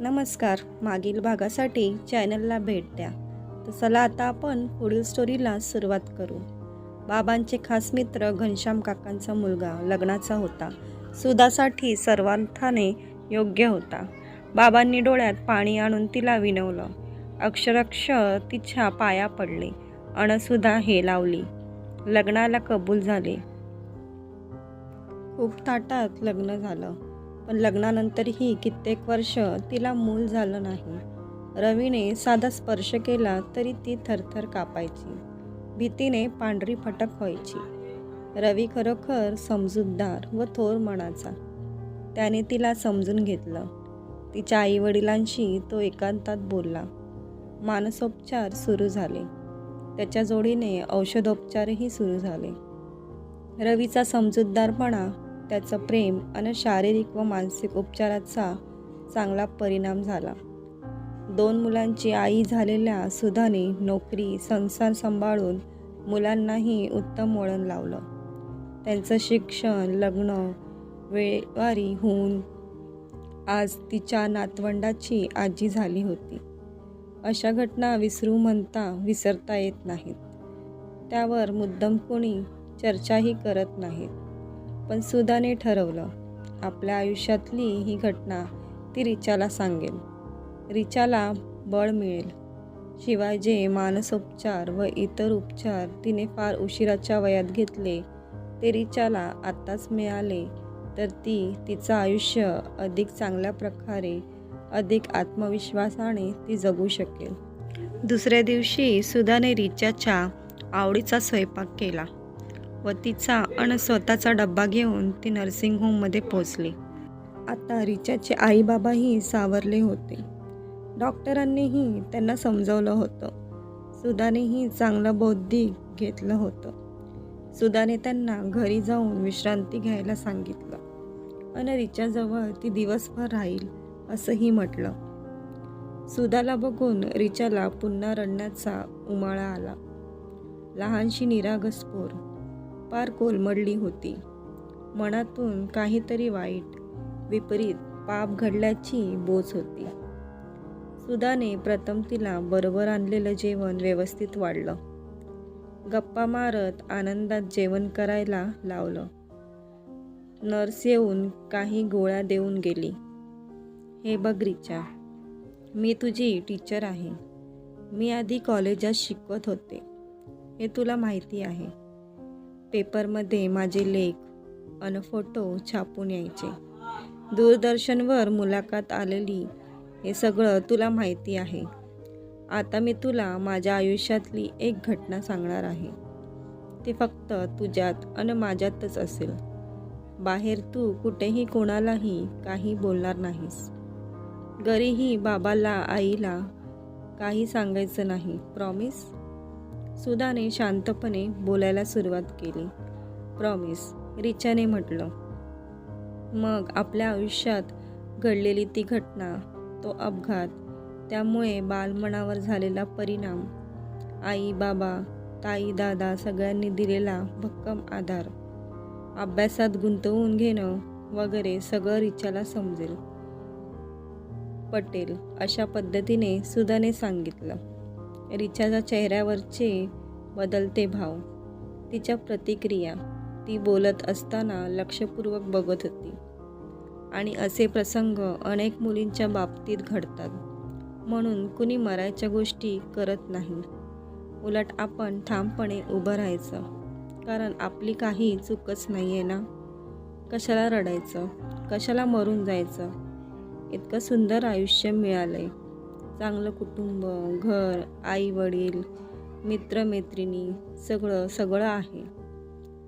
नमस्कार. मागील भागासाठी चॅनलला भेट द्या. तर चला आता आपण पुढील स्टोरीला सुरुवात करू. बाबांचे खास मित्र घनश्याम काकांचा मुलगा लग्नाचा होता. सुदासाठी सर्वार्थाने योग्य होता. बाबांनी डोळ्यात पाणी आणून तिला विनवलं. अक्षरक्ष तिच्या पाया पडले. अणसुद्धा हे लावली. लग्नाला कबूल झाले. खूप ताटात लग्न झालं. पण लग्नानंतरही कित्येक वर्ष तिला मूल झालं नाही. रवीने साधा स्पर्श केला तरी ती थरथर कापायची. भीतीने पांढरी फटक व्हायची. रवी खरोखर समजूतदार व थोर मनाचा. त्याने तिला समजून घेतलं. तिच्या आईवडिलांशी तो एकांतात बोलला. मानसोपचार सुरू झाले. त्याच्या जोडीने औषधोपचारही सुरू झाले. रवीचा समजूतदारपणा त्याचं प्रेम आणि शारीरिक व मानसिक उपचाराचा चांगला परिणाम झाला. दोन मुलांची आई झालेल्या सुधाने नोकरी संसार सांभाळून मुलांनाही उत्तम वळण लावलं. त्यांचं शिक्षण लग्न वेळवारी होऊन आज तिच्या नातवंडाची आजी झाली होती. अशा घटना विसरू म्हणता विसरता येत नाहीत. त्यावर मुद्दम कोणी चर्चाही करत नाहीत. पण सुदाने ठरवलं आपल्या आयुष्यातली ही घटना ती रिचाला सांगेल. रिचाला बळ मिळेल. शिवाय जे मानसोपचार व इतर उपचार तिने फार उशिराच्या वयात घेतले ते रिचाला आत्ताच मिळाले तर ती तिचं आयुष्य अधिक चांगल्या प्रकारे अधिक आत्मविश्वासाने ती जगू शकेल. दुसऱ्या दिवशी सुधाने रिचाच्या आवडीचा स्वयंपाक केला. व तिचा आणि स्वतःचा डब्बा घेऊन ती नर्सिंग होममध्ये पोचली आता रिचाचे आई बाबाही सावरले होते. डॉक्टरांनीही त्यांना समजवलं होतं. सुधानेही चांगलं बौद्धिक घेतलं होतं. सुधाने त्यांना घरी जाऊन विश्रांती घ्यायला सांगितलं. आणि रिचाजवळ ती दिवसभर राहील असंही म्हटलं. सुधाला बघून रिचाला पुन्हा रडण्याचा उमाळा आला. लहानशी निरागस पार कोलमडली होती. मनातून काहीतरी वाईट विपरीत पाप घडल्याची बोच होती. सुधाने प्रथम तिला बरोबर आणलेलं जेवण व्यवस्थित वाढलं. गप्पा मारत आनंदात जेवण करायला लावलं. नर्स येऊन काही गोळ्या देऊन गेली. हे बघ रिचा मी तुझी टीचर आहे. मी आधी कॉलेजात शिकवत होते. हे तुला माहिती आहे. पेपरमध्ये माझे लेख अन फोटो छापून यायचे. दूरदर्शनवर मुलाखत आलेली हे सगळं तुला माहिती आहे. आता मी तुला माझ्या आयुष्यातली एक घटना सांगणार आहे. ती फक्त तुझ्यात आणि माझ्यातच असेल. बाहेर तू कुठेही कोणालाही काही बोलणार नाहीस. घरीही बाबाला आईला काही सांगायचं नाही प्रॉमिस सुधाने शांतपणे बोलायला सुरुवात केली. प्रॉमिस रिचाने म्हटलं. मग आपल्या आयुष्यात घडलेली ती घटना तो अपघात त्यामुळे बालमनावर झालेला परिणाम आई बाबा ताई दादा सगळ्यांनी दिलेला भक्कम आधार अभ्यासात गुंतवून घेणं वगैरे सगळं रिचाला समजेल. पटेल अशा पद्धतीने सुधाने सांगितलं. रिचाच्या चेहऱ्यावरचे बदलते भाव. तिच्या प्रतिक्रिया ती बोलत असताना लक्षपूर्वक बघत होती. आणि असे प्रसंग अनेक मुलींच्या बाबतीत घडतात. म्हणून कुणी मरायच्या गोष्टी करत नाही. उलट आपण ठामपणे उभं राहायचं. कारण आपली काही चूकच नाही आहे ना? कशाला रडायचं? कशाला मरून जायचं? इतकं सुंदर आयुष्य मिळालं आहे चांगलं कुटुंब घर आई वडील मित्रमैत्रिणी सगळं सगळं आहे.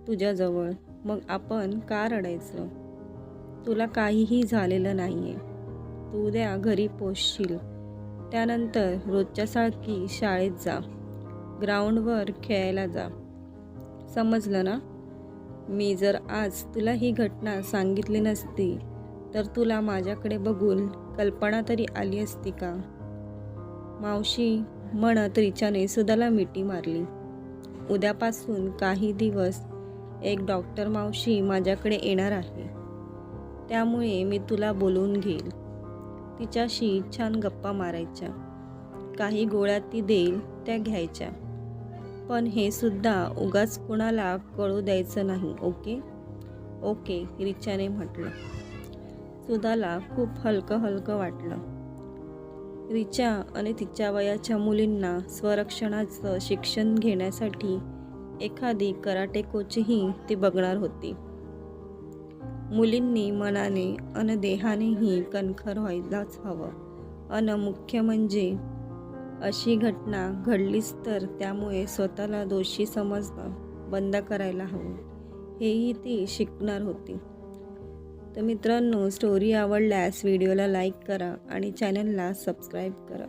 तुझ्याजवळ मग आपण का रडायचं? तुला काहीही झालेलं नाही आहे तू उद्या घरी पोचशील. त्यानंतर रोजच्या सारखी शाळेत जा. ग्राउंडवर खेळायला जा. समजलं ना? मी जर आज तुला ही घटना सांगितली नसती तर तुला माझ्याकडे बघून कल्पना तरी आली असती का? मावशी म्हणत रिचाने सुधाला मिठी मारली. उद्यापासून काही दिवस एक डॉक्टर मावशी माझ्याकडे येणार आहे. त्यामुळे मी तुला बोलवून घेईल. तिच्याशी छान गप्पा मारायच्या. काही गोळ्या ती देईल त्या घ्यायच्या. पण हे सुद्धा उगाच कुणाला कळू द्यायचं नाही ओके? ओके रिचाने म्हटलं. सुधाला खूप हलकं हलकं वाटलं. रिचा आणि तिच्या वयाच्या मुलींना स्वरक्षणाचं शिक्षण घेण्यासाठी एखादी कराटे कोचही ती बघणार होती. मुलींनी मनाने अन देहानेही कणखर व्हायलाच हवं. अन मुख्य म्हणजे अशी घटना घडलीच तर त्यामुळे स्वतःला दोषी समजणं बंद करायला हवं. हेही ती शिकणार होती. तर मित्रांनो स्टोरी आवडल्यास व्हिडिओला लाईक करा आणि चॅनलला सबस्क्राईब करा.